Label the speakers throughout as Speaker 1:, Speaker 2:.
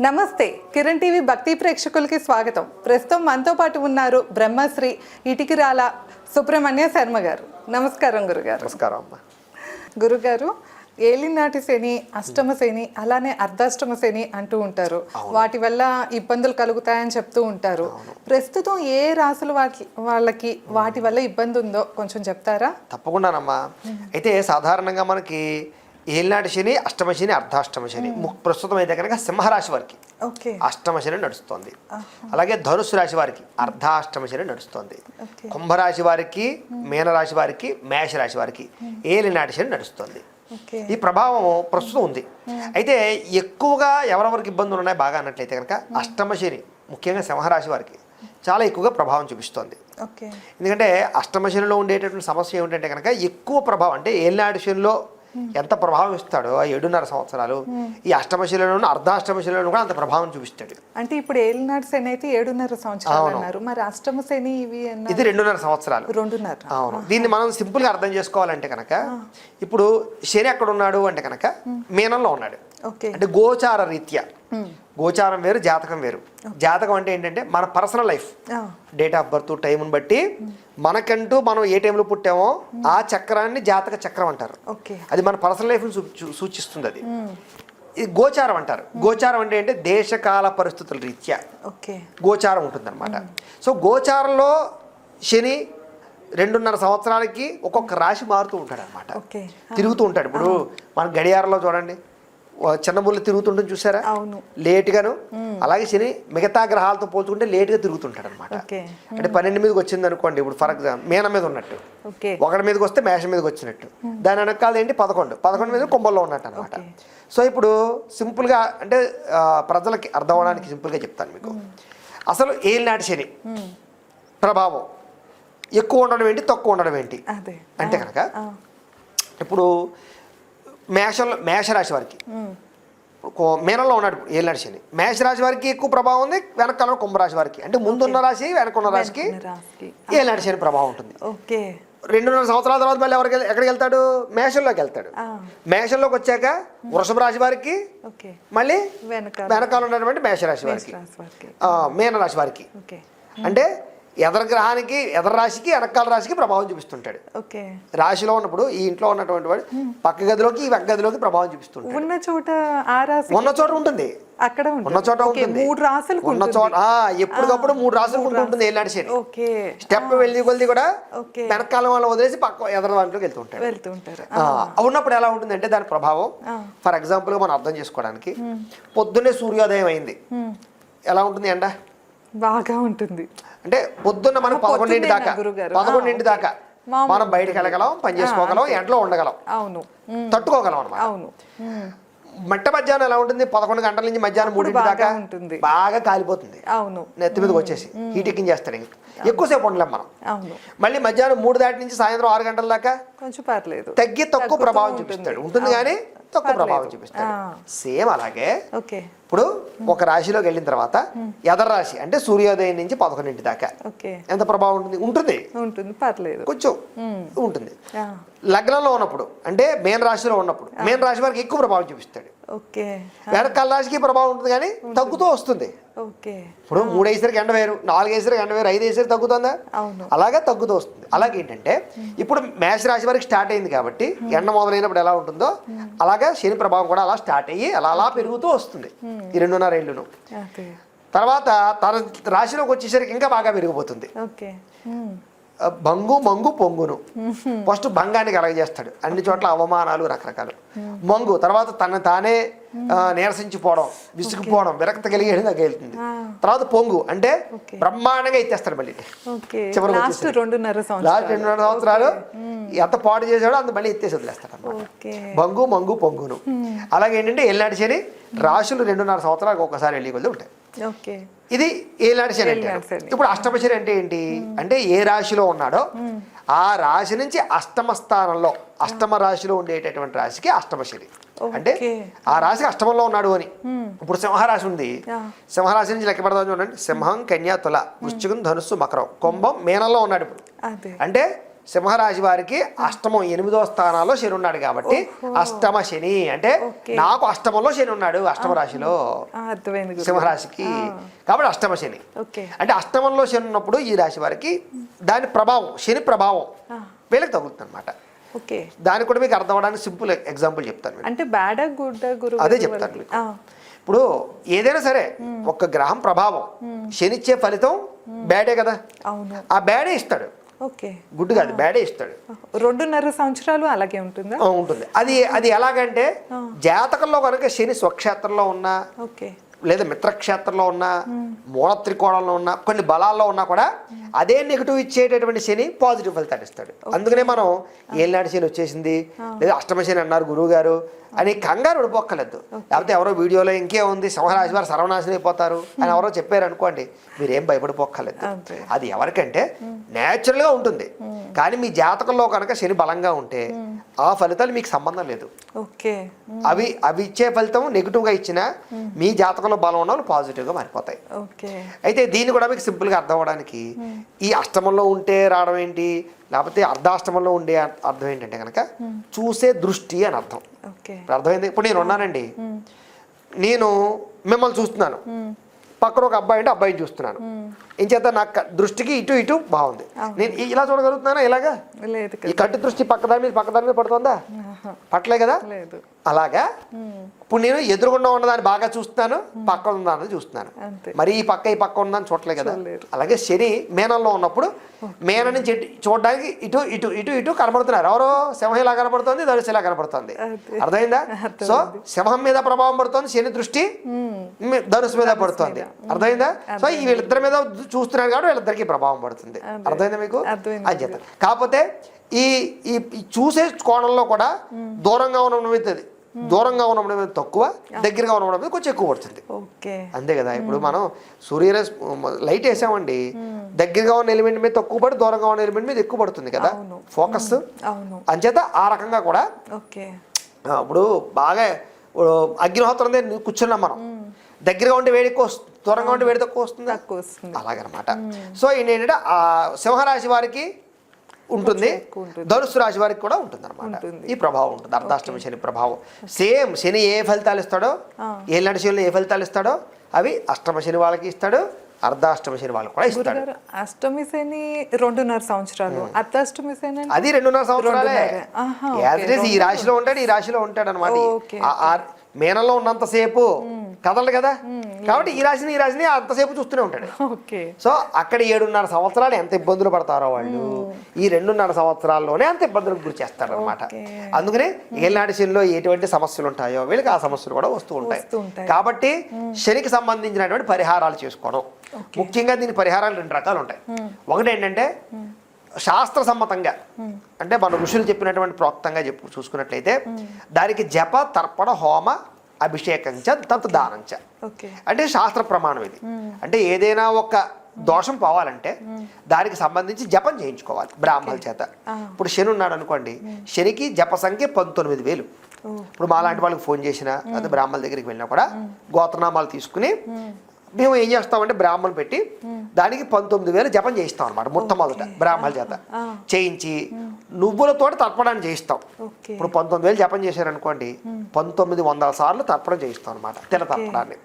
Speaker 1: నమస్తే కిరణ్ టీవీ భక్తి ప్రేక్షకులకి స్వాగతం. ప్రస్తుతం మనతో పాటు ఉన్నారు బ్రహ్మశ్రీ ఇటికిరాల సుబ్రహ్మణ్య శర్మ గారు. నమస్కారం గురుగారు.
Speaker 2: నమస్కారం అమ్మ.
Speaker 1: గురుగారు ఏలినాటి శని అష్టమ శని అలానే అర్ధాష్టమ శని అంటూ ఉంటారు. వాటి వల్ల ఇబ్బందులు కలుగుతాయని చెప్తూ ఉంటారు. ప్రస్తుతం ఏ రాసులు వాటి వాళ్ళకి వాటి వల్ల ఇబ్బంది ఉందో కొంచెం చెప్తారా?
Speaker 2: తప్పకుండానమ్మా. అయితే సాధారణంగా మనకి ఏలినాటి శని అష్టమ శని అర్ధాష్టమ శని. ప్రస్తుతం అయితే కనుక సింహరాశి వారికి అష్టమ శని నడుస్తోంది. అలాగే ధనుసు రాశి వారికి అర్ధాష్టమ శని నడుస్తోంది. కుంభరాశి వారికి మీనరాశి వారికి మేషరాశి వారికి ఏలినాటి శని నడుస్తోంది. ఈ ప్రభావం ప్రస్తుతం ఉంది. అయితే ఎక్కువగా ఎవరెవరికి ఇబ్బందులు ఉన్నాయి బాగా అన్నట్లయితే కనుక అష్టమ శని ముఖ్యంగా సింహరాశి వారికి చాలా ఎక్కువగా ప్రభావం చూపిస్తోంది. ఎందుకంటే అష్టమ శనిలో ఉండేటటువంటి సమస్య ఏమిటంటే కనుక ఎక్కువ ప్రభావం అంటే ఏలినాడు శనిలో ఎంత ప్రభావం ఇస్తాడో ఆ ఏడున్నర సంవత్సరాలు ఈ అష్టమ శనిలోను అర్ధాష్టమ శనిలోను కూడా అంత ప్రభావం చూపిస్తాడు.
Speaker 1: అంటే ఇప్పుడు ఏలినాటి శని అయితే ఏడున్నర సంవత్సరాలు అన్నారు. మరి అష్టమ శని ఇవి
Speaker 2: ఇది రెండున్నర సంవత్సరాలు.
Speaker 1: రెండున్నర.
Speaker 2: అవును. దీన్ని మనం సింపుల్గా అర్థం చేసుకోవాలంటే కనుక ఇప్పుడు శని ఎక్కడ ఉన్నాడు అంటే కనుక మీనంలో ఉన్నాడు. అంటే గోచార రీత్యా. గోచారం వేరు జాతకం వేరు. జాతకం అంటే ఏంటంటే మన personal life. Date of birth టైంని బట్టి మనకంటూ మనం ఏ టైంలో పుట్టామో ఆ చక్రాన్ని జాతక చక్రం అంటారు.
Speaker 1: ఓకే.
Speaker 2: అది మన పర్సనల్ లైఫ్ని సూచిస్తుంది అది. ఇది గోచారం అంటారు. గోచారం అంటే ఏంటంటే దేశకాల పరిస్థితుల రీత్యా.
Speaker 1: ఓకే.
Speaker 2: గోచారం ఉంటుందన్నమాట. సో గోచారంలో శని రెండున్నర సంవత్సరాలకి ఒక్కొక్క రాశి మారుతూ ఉంటాడు అనమాట తిరుగుతూ ఉంటాడు. ఇప్పుడు మన గడియారంలో చూడండి. ఓ చిన్న ముళ్ళు తిరుగుతుంటుంది చూసారా?
Speaker 1: అవును.
Speaker 2: లేట్గాను. అలాగే శని మిగతా గ్రహాలతో పోల్చుకుంటే లేట్గా తిరుగుతుంటాడు అనమాట అంటే పన్నెండు మీదకి వచ్చింది అనుకోండి ఇప్పుడు ఫర్ ఎగ్జాంపుల్ మీన మీద ఉన్నట్టు. ఒకటి మీదకి వస్తే మేషం మీదకి వచ్చినట్టు. దాని వెనకాల ఏంటి? పదకొండు. పదకొండు మీద కుంభంలో ఉన్నట్టు అనమాట. సో ఇప్పుడు సింపుల్గా అంటే ప్రజలకి అర్థం అవడానికి సింపుల్గా చెప్తాను మీకు. అసలు ఏలినాటి శని ప్రభావం ఎక్కువ ఉండడం ఏంటి? తక్కువ ఉండడం ఏంటి? అంటే కనుక ఇప్పుడు మేషంలో మేషరాశి వారికి. మీనంలో ఉన్నాడు ఏలినాటి శని. మేషరాశి వారికి ఎక్కువ ప్రభావం ఉంది వెనకాల కుంభరాశి వారికి. అంటే ముందున్న రాశి వెనకున్న రాశికి. ఏలినాటి శని ప్రభావం ఉంటుంది.
Speaker 1: ఓకే.
Speaker 2: రెండున్నర సంవత్సరాల తర్వాత మళ్ళీ ఎవరికి ఎక్కడికి వెళ్తాడు? మేషంలోకి వెళ్తాడు. మేషంలోకి వచ్చాక వృషభ రాశి వారికి మళ్ళీ
Speaker 1: వెనక
Speaker 2: వెనకాల ఉన్నటువంటి మేషరాశి వారికి.
Speaker 1: రాశి వారికి.
Speaker 2: అంటే ఎదర గ్రహానికి ఎదర రాశికి వెనకాల రాశికి ప్రభావం చూపిస్తుంటాడు.
Speaker 1: ఓకే.
Speaker 2: రాశిలో ఉన్నప్పుడు ఈ ఇంట్లో ఉన్నటువంటి వాడు పక్క గదిలోకి ఈ వెక్క గదిలోకి ప్రభావం చూపిస్తుంటాడు.
Speaker 1: ఉన్న చోట ఆ రాశి
Speaker 2: ఉన్న చోట ఉంటుంది.
Speaker 1: అక్కడ ఉంటుంది.
Speaker 2: ఉన్న చోట ఉంటుంది.
Speaker 1: మూడు రాసులు
Speaker 2: ఉన్న చోట ఎప్పటికప్పుడు మూడు రాసులు ఉంటుంది శని.
Speaker 1: ఓకే.
Speaker 2: స్టెప్ వెళ్ళి కొద్ది కూడా వెనకాల వాళ్ళు వదిలేసి పక్క ఎదర దాంట్లోకి వెళ్తూ ఉంటాడు.
Speaker 1: వెళ్తూ ఉంటారు.
Speaker 2: ఆ, ఉన్నప్పుడు ఎలా ఉంటుందంటే దాని ప్రభావం. ఫర్ ఎగ్జాంపుల్గా మనం అర్థం చేసుకోవడానికి పొద్దున్నే సూర్యోదయం అయింది. ఎలా ఉంటుంది ఎండ?
Speaker 1: బాగా ఉంటుంది.
Speaker 2: అంటే పొద్దున్న మనం పదకొండింటి దాకా? పదకొండింటి దాకా మనం బయటకు వెళ్ళగలం పని చేసుకోగలం ఎండలో ఉండగలం.
Speaker 1: అవును.
Speaker 2: తట్టుకోగలం అనమాట
Speaker 1: అవును.
Speaker 2: మట్ట మధ్యాహ్నం ఎలా ఉంటుంది? పదకొండు గంటల నుంచి మధ్యాహ్నం మూడింటి
Speaker 1: బాగా
Speaker 2: దాకా
Speaker 1: ఉంటుంది.
Speaker 2: బాగా కాలిపోతుంది.
Speaker 1: అవును.
Speaker 2: నెత్తి మీదకి వచ్చేసి హీట్ ఎక్కించేస్తాడు ఇంక. ఎక్కువసేపు ఉండలేం మనం.
Speaker 1: అవును.
Speaker 2: మళ్ళీ మధ్యాహ్నం మూడు దాటి నుంచి సాయంత్రం ఆరు గంటల దాకా
Speaker 1: కొంచెం పర్లేదు.
Speaker 2: తగ్గి తక్కువ ప్రభావం. చూపిస్తాడు. ఉంటుంది. కానీ తక్కువ. ప్రభావం చూపిస్తాడు. సేమ్ అలాగే ఇప్పుడు ఒక రాశిలోకి వెళ్ళిన తర్వాత ఎదర రాశి అంటే సూర్యోదయం నుంచి పదకొండింటి దాకా. ఎంత ప్రభావం ఉంటుంది? ఉంటుంది.
Speaker 1: ఉంటుంది పర్లేదు.
Speaker 2: కొంచెం ఉంటుంది. లగ్నంలో ఉన్నప్పుడు అంటే మేన్ రాశిలో ఉన్నప్పుడు మేన్ రాశి వారికి ఎక్కువ ప్రభావం చూపిస్తాడు.
Speaker 1: ఓకే.
Speaker 2: వెనకాల రాశికి ప్రభావం ఉంటుంది కానీ తగ్గుతూ వస్తుంది.
Speaker 1: ఓకే.
Speaker 2: ఇప్పుడు మూడు వేసరికి ఎండ వేరు నాలుగు వేసరికి ఎండ వేరు ఐదు వేసరికి తగ్గుతుందా? అలాగే తగ్గుతూ వస్తుంది. అలాగే ఏంటంటే ఇప్పుడు మేష రాశి వరకు స్టార్ట్ అయింది కాబట్టి ఎండ మొదలైనప్పుడు ఎలా ఉంటుందో అలాగే శని ప్రభావం కూడా అలా స్టార్ట్ అయ్యి అలా అలా పెరుగుతూ వస్తుంది. ఈ రెండున్నర ఏళ్ళును. తర్వాత తన రాశిలోకి వచ్చేసరికి ఇంకా బాగా పెరిగిపోతుంది భంగు మంగు పొంగును. ఫస్ట్ భంగాన్ని కలగజేస్తాడు. అన్ని చోట్ల అవమానాలు రకరకాలు. మంగు తర్వాత తన తానే నీరసించిపోవడం విసుగుపోవడం విరక్త కలిగేయడం దగ్గర వెళ్తుంది. తర్వాత పొంగు అంటే. బ్రహ్మాండంగా ఎత్తేస్తాడు మళ్ళీ.
Speaker 1: ఓకే.
Speaker 2: చివరికి
Speaker 1: లాస్ట్. రెండున్నర సంవత్సరాలు.
Speaker 2: ఎంత పాడు చేసాడో అంత మళ్ళీ ఎత్తేసి వదిలేస్తాడు అన్నమాట. భంగు మంగు పొంగును. అలాగే ఏంటంటే ఎల్లాడి శని రాశులు రెండున్నర సంవత్సరాలకు ఒకసారి వెళ్ళి కొద్ది ఉంటాయి. ఇది ఏలాంటి శని
Speaker 1: శని.
Speaker 2: ఇప్పుడు అష్టమ శని అంటే ఏంటి? అంటే ఏ రాశిలో ఉన్నాడో ఆ రాశి నుంచి అష్టమ స్థానంలో అష్టమ రాశిలో ఉండేటటువంటి రాశికి అష్టమ శని. అంటే. ఆ రాశి అష్టమంలో ఉన్నాడు అని. ఇప్పుడు సింహరాశి ఉంది. సింహరాశి నుంచి లెక్క పెడదాం చూడండి. సింహం కన్యా తుల వృశ్చికం ధనుస్సు మకరం. కుంభం మేనంలో ఉన్నాడు ఇప్పుడు. అంటే సింహరాశి వారికి అష్టమం ఎనిమిదో స్థానాల్లో శని ఉన్నాడు కాబట్టి అష్టమ శని అంటే. నాకు అష్టమంలో శని ఉన్నాడు అష్టమ రాశిలో. సింహరాశికి. కాబట్టి అష్టమ శని.
Speaker 1: ఓకే.
Speaker 2: అంటే అష్టమంలో శని ఉన్నప్పుడు ఈ రాశి వారికి దాని ప్రభావం శని ప్రభావం వీళ్ళకి తగులుతుంది అనమాట
Speaker 1: ఓకే.
Speaker 2: దానికి కూడా మీకు అర్థం అవడానికి సింపుల్ ఎగ్జాంపుల్ చెప్తాను.
Speaker 1: అంటే బ్యాడా
Speaker 2: అదే చెప్తాను మీకు. ఇప్పుడు ఏదైనా సరే ఒక గ్రహం ప్రభావం శనిచ్చే ఫలితం బ్యాడే కదా. ఆ బ్యాడే ఇస్తాడు.
Speaker 1: ఓకే.
Speaker 2: గుడ్డు కాదు బ్యాడే ఇస్తాడు.
Speaker 1: రెండున్నర సంవత్సరాలు అలాగే ఉంటుందా?
Speaker 2: ఉంటుంది. అది అది ఎలాగంటే జాతకంలో కనుక శని స్వక్షేత్రంలో ఉన్నా
Speaker 1: ఓకే.
Speaker 2: లేదా మిత్రక్షేత్రంలో ఉన్నా మూల త్రికోణంలో ఉన్నా కొన్ని బలాల్లో ఉన్నా కూడా అదే నెగిటివ్ ఇచ్చేటటువంటి శని పాజిటివ్ ఫలితాన్ని ఇస్తాడు. అందుకనే మనం ఏలినాటి శని వచ్చేసింది లేదా అష్టమ శని అన్నారు గురువు గారు అని కంగారు పడిపోక్కర్లేదు. లేకపోతే ఎవరో వీడియోలో ఇంకే ఉంది సింహరాశి వారు సర్వనాశనం అయిపోతారు అని ఎవరో చెప్పారు అనుకోండి మీరేం భయపడిపోక్కర్లేదు.
Speaker 1: అంతే.
Speaker 2: అది ఎవరికంటే న్యాచురల్గా ఉంటుంది. కానీ మీ జాతకంలో కనుక శని బలంగా ఉంటే ఆ ఫలితాలు మీకు సంబంధం లేదు.
Speaker 1: ఓకే.
Speaker 2: అవి అవి ఇచ్చే ఫలితం నెగిటివ్గా ఇచ్చినా మీ జాతకంలో బలం ఉన్న వాళ్ళు పాజిటివ్గా మారిపోతాయి. అయితే దీన్ని కూడా మీకు సింపుల్గా అర్థం అవ్వడానికి ఈ అష్టమంలో ఉంటే రావడం ఏంటి? లేకపోతే అర్ధాష్టమంలో ఉండే అర్- అర్థం ఏంటంటే కనుక చూసే దృష్టి అని అర్థం. ఇప్పుడు అర్థమైంది? ఇప్పుడు నేను ఉన్నానండి. నేను మిమ్మల్ని చూస్తున్నాను. పక్కన ఒక అబ్బాయి అంటే అబ్బాయిని చూస్తున్నాను. ఏం చేత క- దృష్టికి ఇటు ఇటు బాగుంది. నేను ఇలా చూడగలుగుతున్నానా ఇలాగా? ఈ కంటి దృష్టి పక్క దాని మీద పక్క దాని మీద పడుతుందా. పట్టలే కదా?
Speaker 1: లేదు.
Speaker 2: అలాగా? ఇప్పుడు నేను ఎదురుగుండా ఉన్నదాన్ని బాగా చూస్తున్నాను పక్కన ఉన్నదాన్ని చూస్తున్నాను. మరి ఈ పక్క ఈ పక్క ఉన్నదాన్ని చూడలే కదా. అలాగే శని మేనంలో ఉన్నప్పుడు మేన నుంచి చూడడానికి ఇటు ఇటు ఇటు ఇటు కనబడుతున్నారు. ఎవరో సింహం ఇలా కనబడుతుంది ధనుసు ఇలా కనబడుతుంది. అర్థమైందా? సో సింహం మీద ప్రభావం పడుతుంది శని దృష్టి ధనుసు మీద పడుతుంది. అర్థమైందా? సో ఈ వీళ్ళిద్దరి మీద చూస్తున్నారు కాబట్టి వీళ్ళిద్దరికి ప్రభావం పడుతుంది. అర్థమైందా మీకు? చెప్తాను కాకపోతే ఈ ఈ చూసే కోణంలో కూడా దూరంగా మీద దూరంగా ఉండడం మీద తక్కువ దగ్గరగా ఉండడం మీద కొంచెం ఎక్కువ పడుతుంది.
Speaker 1: ఓకే.
Speaker 2: అంతే కదా ఇప్పుడు మనం సూర్యరస్ లైట్ వేసామండి దగ్గరగా ఉన్న ఎలిమెంట్ మీద తక్కువ పడి దూరంగా ఉన్న ఎలిమెంట్ మీద ఎక్కువ పడుతుంది కదా. ఫోకస్. అంచేత ఆ రకంగా కూడా ఇప్పుడు బాగా అగ్నిహోత్రం దగ్గర కూర్చున్నాం మనం. దగ్గరగా ఉంటే వేడి ఎక్కువ వస్తుంది దూరంగా ఉంటే వేడి తక్కువ వస్తుంది?
Speaker 1: తక్కువ వస్తుంది.
Speaker 2: అలాగనమాట. సో ఏంటంటే ఆ సింహరాశి వారికి ఉంటుంది. ధనుసు రాశి వారికి కూడా ఉంటుంది. అనమాట. ఈ ప్రభావం ఉంటుంది. అర్ధాష్టమి శని ప్రభావం. సేమ్ శని ఏ ఫలితాలు ఇస్తాడో ఏళ్ళనాటి శనిలో ఏ ఫలితాలు ఇస్తాడో అవి అష్టమ శని వాళ్ళకి ఇస్తాడు అర్ధాష్టమ శని వాళ్ళకి కూడా ఇస్తాడు.
Speaker 1: అష్టమి శని రెండున్నర సంవత్సరాలు. అర్ధాష్టమి శని
Speaker 2: అది రెండున్నర సంవత్సరాలే. ఈ రాశిలో ఉంటాడు ఈ రాశిలో ఉంటాడు అనమాట మేనలో ఉన్నంతసేపు కదలడు కదా? కాబట్టి ఈ రాశిని ఈ రాశిని అంతసేపు చూస్తూనే ఉంటాడు. సో అక్కడ ఏడున్నర సంవత్సరాలు ఎంత ఇబ్బందులు పడతారో వాళ్ళు ఈ రెండున్నర సంవత్సరాల్లోనే అంత ఇబ్బందులకు గురి చేస్తారు అనమాట. అందుకనే ఏళ్ళనాటి శనిలో ఎటువంటి సమస్యలు ఉంటాయో వీళ్ళకి ఆ సమస్యలు కూడా వస్తూ ఉంటాయి.
Speaker 1: వస్తూ ఉంటాయి.
Speaker 2: కాబట్టి శనికి సంబంధించినటువంటి పరిహారాలు చేసుకోవడం. ముఖ్యంగా దీని పరిహారాలు రెండు రకాలు ఉంటాయి. ఒకటి ఏంటంటే శాస్త్ర సమ్మతంగా అంటే మన ఋషులు చెప్పినటువంటి ప్రోక్తంగా చెప్పు చూసుకున్నట్లయితే దానికి జప తర్పణ హోమ అభిషేకంచ తత్ దానంచ.
Speaker 1: ఓకే.
Speaker 2: అంటే శాస్త్ర ప్రమాణం ఇది. అంటే ఏదైనా ఒక దోషం పోవాలంటే దానికి సంబంధించి జపం చేయించుకోవాలి బ్రాహ్మణుల చేత. ఇప్పుడు శని ఉన్నాడు అనుకోండి శనికి జప సంఖ్య పంతొమ్మిది వేలు. ఇప్పుడు మా లాంటి వాళ్ళకి ఫోన్ చేసినా అదే బ్రాహ్మణుల దగ్గరికి వెళ్ళినా కూడా గోత్రనామాలు తీసుకుని మేము ఏం చేస్తామంటే బ్రాహ్మణ్ పెట్టి దానికి పంతొమ్మిది వేలు జపం చేయిస్తాం అనమాట మొట్టమొదట బ్రాహ్మణుల చేత. చేయించి నువ్వులతో తర్పణాన్ని చేయిస్తాం. ఇప్పుడు పంతొమ్మిది వేలు జపం చేశారనుకోండి పంతొమ్మిది వందల సార్లు తర్పణం చేయిస్తాం అనమాట తిన తర్పణాన్ని.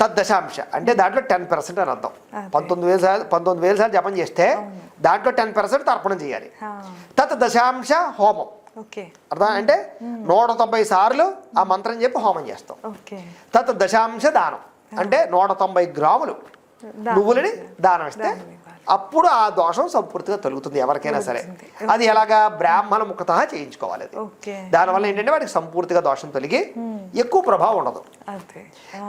Speaker 2: తద్దశాంశ అంటే దాంట్లో టెన్ పర్సెంట్ అని అర్థం. పంతొమ్మిది వేలు సార్లు పంతొమ్మిది వేలు సార్లు జపం చేస్తే దాంట్లో టెన్ పర్సెంట్ తర్పణం చేయాలి. తత్ దశాంశ హోమం. అర్థం అంటే నూట తొంభై సార్లు ఆ మంత్రం చెప్పి హోమం చేస్తాం. తత్ దశాంశ దానం. అంటే నూట తొంభై గ్రాములు. నువ్వులని దానం ఇస్తే. అప్పుడు ఆ దోషం సంపూర్తిగా తొలుగుతుంది ఎవరికైనా సరే. అది ఎలాగా బ్రాహ్మణ ముఖత చేయించుకోవాలి అది. దానివల్ల ఏంటంటే వాడికి సంపూర్తిగా దోషం తొలగి ఎక్కువ ప్రభావం ఉండదు.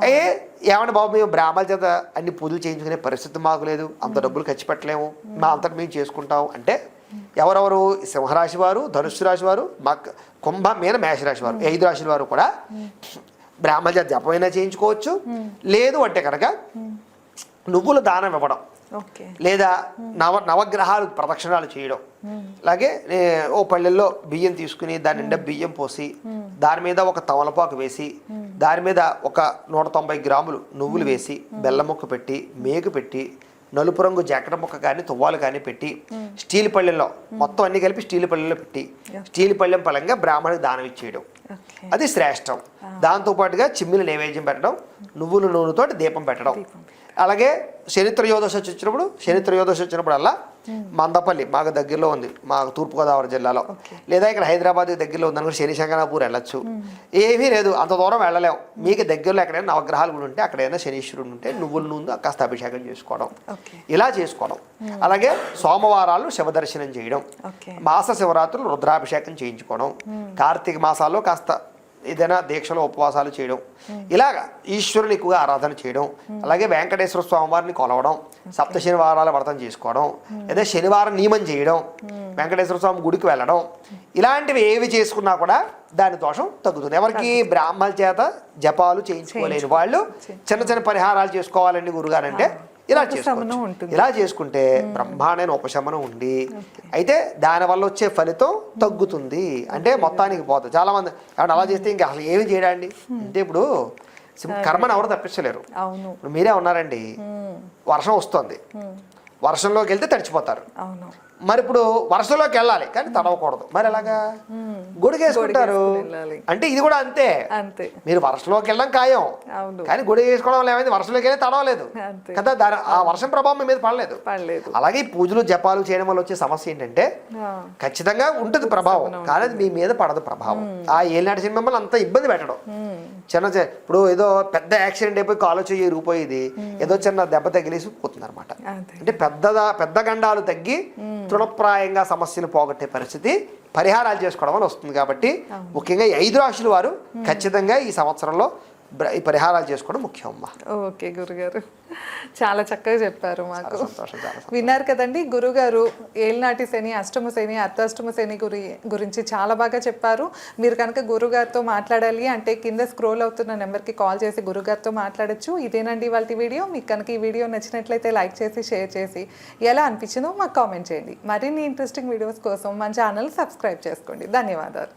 Speaker 2: ఏ ఏమంటే బాబు మేము బ్రాహ్మణ చేత అన్ని పూజలు చేయించుకునే పరిస్థితి మాకు లేదు. అంత డబ్బులు ఖర్చు పెట్టలేము. మా అంతటి మేము చేసుకుంటాం. అంటే ఎవరెవరు సింహరాశి వారు ధనుస్సు రాశి వారు మక్ కుంభ మీన మేషరాశి వారు ఐదు రాశుల వారు కూడా బ్రాహ్మణ జపమైనా చేయించుకోవచ్చు. లేదు అంటే కనుక నువ్వుల దానం ఇవ్వడం. లేదా నవ నవగ్రహాలు ప్రదక్షిణాలు చేయడం. అలాగే ఏ, ఓ పల్లెల్లో బియ్యం తీసుకుని దాని నిండా బియ్యం పోసి దాని మీద ఒక తమలపాకు వేసి దాని మీద ఒక నూట తొంభై గ్రాములు నువ్వులు వేసి బెల్లం ముక్క పెట్టి మేకు పెట్టి నలుపు రంగు జాకెట్ ముక్క కానీ తువ్వాలు కానీ పెట్టి స్టీల్ పళ్ళెంలో మొత్తం అన్ని కలిపి స్టీల్ పళ్ళెంలో పెట్టి స్టీల్ పళ్ళెం పలంగా బ్రాహ్మణుడికి దానం ఇచ్చేయడం. అది శ్రేష్టం. దాంతో పాటుగా చిమ్మిలి నైవేద్యం పెట్టడం నువ్వుల నూనెతోటి దీపం పెట్టడం. అలాగే శని త్రయోదశి వచ్చి వచ్చినప్పుడు శని త్రయోదశి వచ్చినప్పుడు అలా మందపల్లి మాకు దగ్గరలో ఉంది. మాకు తూర్పుగోదావరి జిల్లాలో. లేదా ఇక్కడ హైదరాబాద్ దగ్గరలో ఉంది అనుకో శని శంకరాపూర్ వెళ్ళొచ్చు ఏమీ లేదు. అంత దూరం వెళ్ళలేం. మీకు దగ్గరలో ఎక్కడైనా నవగ్రహాలు కూడా ఉంటే అక్కడైనా శనీశ్వరుడు ఉంటే నువ్వుల నూనె కాస్త అభిషేకం చేసుకోవడం. ఇలా చేసుకోవడం. అలాగే సోమవారాలు శివదర్శనం చేయడం. మాస శివరాత్రులు రుద్రాభిషేకం చేయించుకోవడం. కార్తీక మాసాల్లో కాస్త ఏదైనా దీక్షలో ఉపవాసాలు చేయడం. ఇలాగా ఈశ్వరుని ఎక్కువగా ఆరాధన చేయడం. అలాగే వెంకటేశ్వర స్వామివారిని కొలవడం. సప్త శనివారాల వ్రతం చేసుకోవడం. లేదా శనివారం నియమం చేయడం. వెంకటేశ్వర స్వామి గుడికి వెళ్ళడం. ఇలాంటివి ఏవి చేసుకున్నా కూడా దాని దోషం తగ్గుతుంది. ఎవరికి బ్రాహ్మణుల చేత జపాలు చేయించుకోలేని వాళ్ళు చిన్న చిన్న పరిహారాలు చేసుకోవాలండి గురుగారంటే ఇలా చేసుకోవచ్చు. ఇలా చేసుకుంటే బ్రహ్మాండమైన ఉపశమనం ఉండి అయితే దానివల్ల వచ్చే ఫలితం తగ్గుతుంది. అంటే మొత్తానికి పోతుంది చాలా మంది అలా చేస్తే ఇంకా అసలు ఏమి చేయడండి? అంటే ఇప్పుడు కర్మను ఎవరు తప్పించలేరు. మీరే ఉన్నారండి. వర్షం వస్తుంది. వర్షంలోకి వెళ్తే తడిచిపోతారు. మరి ఇప్పుడు వర్షంలోకి వెళ్ళాలి కానీ తడవకూడదు. మరి ఎలాగా? గొడుగేసుకుంటారు. అంటే ఇది కూడా అంతే.
Speaker 1: అంతే.
Speaker 2: మీరు వర్షంలోకి వెళ్ళడం ఖాయం. కానీ గొడుగు వేసుకోవడం ఏమైంది? వర్షంలోకి వెళ్ళి తడవలేదు. కదా దాని ఆ వర్షం ప్రభావం మీ మీద పడలేదు. అలాగే ఈ పూజలు జపాలు చేయడం వల్ల వచ్చే సమస్య ఏంటంటే ఖచ్చితంగా ఉంటుంది ప్రభావం. కానీ అది మీ మీద పడదు ప్రభావం. ఆ ఏలినాటి సినిమా మిమ్మల్ని అంత ఇబ్బంది పెట్టడం. చిన్న ఇప్పుడు ఏదో పెద్ద యాక్సిడెంట్ అయిపోయి కాలు చెయ్యి రూపోయేది. ఏదో చిన్న దెబ్బ తగిలేసి పోతుంది అనమాట అంటే పెద్దదా పెద్ద గండాలు తగ్గి తృణప్రాయంగా సమస్యలు పోగొట్టే పరిస్థితి పరిహారాలు చేసుకోవడం వల్ల వస్తుంది కాబట్టి ముఖ్యంగా ఐదు రాశుల వారు ఖచ్చితంగా ఈ సంవత్సరంలో ఈ పరిహారాలు చేసుకోవడం ముఖ్యం అమ్మా
Speaker 1: ఓకే గురుగారు. చాలా చక్కగా చెప్పారు మాకు. విన్నారు కదండి గురుగారు ఏలినాటి శని అష్టమ శని అర్ధాష్టమ శని గురి గురించి చాలా బాగా చెప్పారు. మీరు కనుక గురుగారితో మాట్లాడాలి అంటే కింద స్క్రోల్ అవుతున్న నెంబర్కి కాల్ చేసి గురుగారితో మాట్లాడొచ్చు. ఇదేనండి వాళ్ళ వీడియో. మీకు కనుక ఈ వీడియో నచ్చినట్లయితే లైక్ చేసి షేర్ చేసి ఎలా అనిపించిందో మాకు కామెంట్ చేయండి. మరిన్ని ఇంట్రెస్టింగ్ వీడియోస్ కోసం మన ఛానల్ సబ్స్క్రైబ్ చేసుకోండి. ధన్యవాదాలు.